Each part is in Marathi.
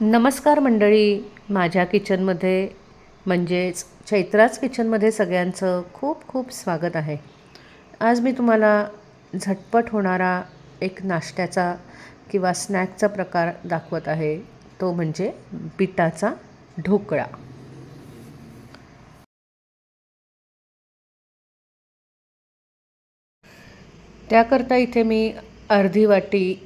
नमस्कार मंडळी. माझ्या किचनमध्ये म्हणजेच चैत्राच किचनमध्ये सगळ्यांचं खूप खूप स्वागत आहे. आज मी तुम्हाला झटपट होणारा एक नाश्त्याचा किंवा स्नॅकचा प्रकार दाखवत आहे. तो म्हणजे बिटाचा ढोकळा. त्याकरता इथे मी अर्धी वाटी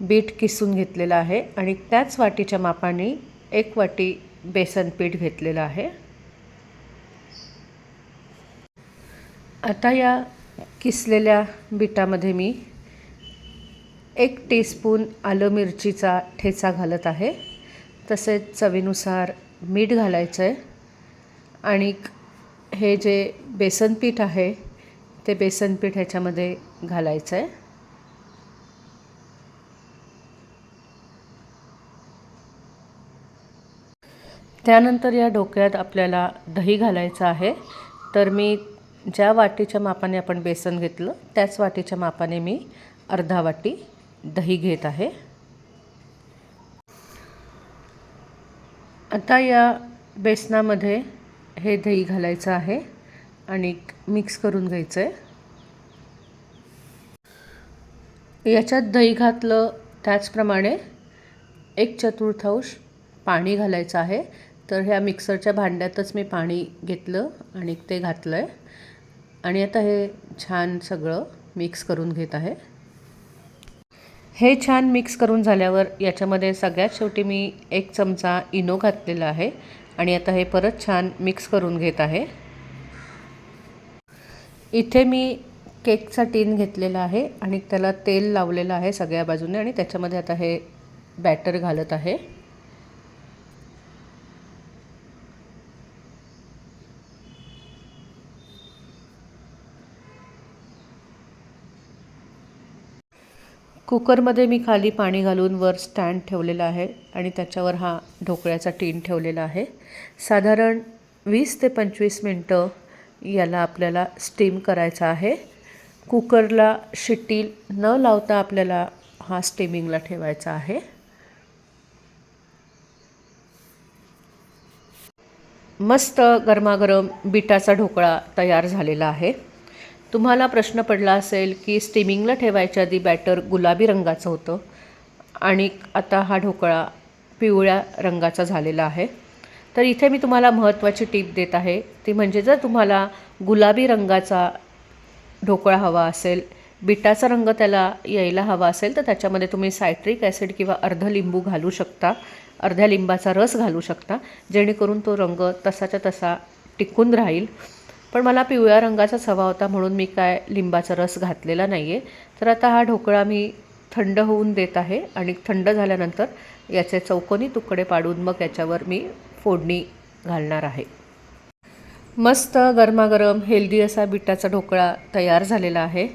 बीट किसून घेतलेलं आहे आणि त्याच वाटीच्या मापाने एक वाटी बेसन पीठ घेतलेलं आहे. आता या किसलेल्या बिटामध्ये मी एक टीस्पून आलं मिरचीचा ठेचा घालत आहे. तसेच चवीनुसार मीठ घालायचं आहे आणि हे जे बेसन पीठ आहे ते बेसन पीठ ह्याच्यामध्ये घालायचं आहे त्यानंतर या ढोकळ्यात आपल्याला दही घालायचं आहे. तर मी ज्या वाटीच्या मापाने आपण बेसन घेतलं त्याच वाटीच्या मापाने मी अर्धा वाटी दही घेत आहे. आता या बेसनामध्ये हे दही घालायचं आहे आणि मिक्स करून घ्यायचं आहे याच्यात दही घातलं त्याचप्रमाणे एक चतुर्थांश पाणी घालायचं आहे. तर ह्या मिक्सरच्या भांड्यातच मी पाणी घेतलं आणि ते घातलं आहे आणि आता हे छान सगळं मिक्स करून घेत आहे. हे छान मिक्स करून झाल्यावर याच्यामध्ये सगळ्यात शेवटी मी एक चमचा इनो घातलेला आहे आणि आता हे परत छान मिक्स करून घेत आहे. इथे मी केकचा टीन घेतलेला आहे आणि त्याला तेल लावलेलं आहे सगळ्या बाजूने आणि त्याच्यामध्ये आता हे बॅटर घालत आहे. कुकरमध्ये मी खाली पाणी घालून वर स्टँड ठेवलेला आहे आणि त्याच्यावर हा ढोकळ्याचा टीन ठेवलेला आहे. साधारण वीस ते पंचवीस मिनटं याला आपल्याला स्टीम करायचा आहे. कुकरला शिट्टी न लावता आपल्याला हा स्टीमिंगला ठेवायचा आहे. मस्त गरमागरम बिटाचा ढोकळा तयार झालेला आहे. तुम्हाला प्रश्न पडला असेल की स्टीमिंगला ठेवायच्या आधी बॅटर गुलाबी रंगाचं होतं. आणि आता हा ढोकळा पिवळ्या रंगाचा झालेला आहे. तर इथे मी तुम्हाला महत्त्वाची टीप देत आहे. ती म्हणजे जर तुम्हाला गुलाबी रंगाचा ढोकळा हवा असेल बिटाचा रंग त्याला यायला हवा असेल तर त्याच्यामध्ये तुम्ही सायट्रिक ॲसिड किंवा अर्ध लिंबू घालू शकता. अर्ध्या लिंबाचा रस घालू शकता. जेणेकरून तो रंग तसाच्या तसा टिकून राहील. पण मला पिवळ्या रंगाचाच हवा होता म्हणून मी काय लिंबाचा रस घातलेला नाही आहे तर आता हा ढोकळा मी थंड होऊन देत आहे आणि थंड झाल्यानंतर याचे चौकोनी तुकडे पाडून मग याच्यावर मी फोडणी घालणार आहे. मस्त गरमागरम हेल्दी असा बिटाचा ढोकळा तयार झालेला आहे.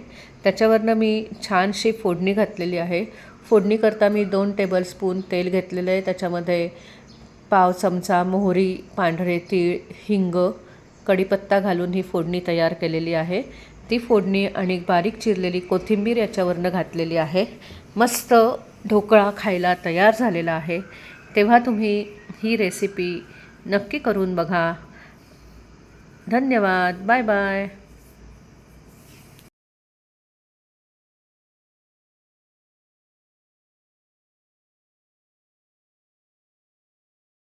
त्याच्यावरनं मी छानशी फोडणी घातलेली आहे. फोडणी करता मी दोन टेबलस्पून तेल घेतलेलं आहे. त्याच्यामध्ये पाव चमचा मोहरी पांढरे तीळ हिंग कढीपत्ता घालून ही फोडणी तयार केलेली आहे. ती फोडणी आणि बारीक चिरलेली कोथिंबीर याच्यावरनं घातलेली आहे. मस्त ढोकळा खायला तयार झालेला आहे. तेव्हा तुम्ही ही रेसिपी नक्की करून बघा. धन्यवाद. Bye bye.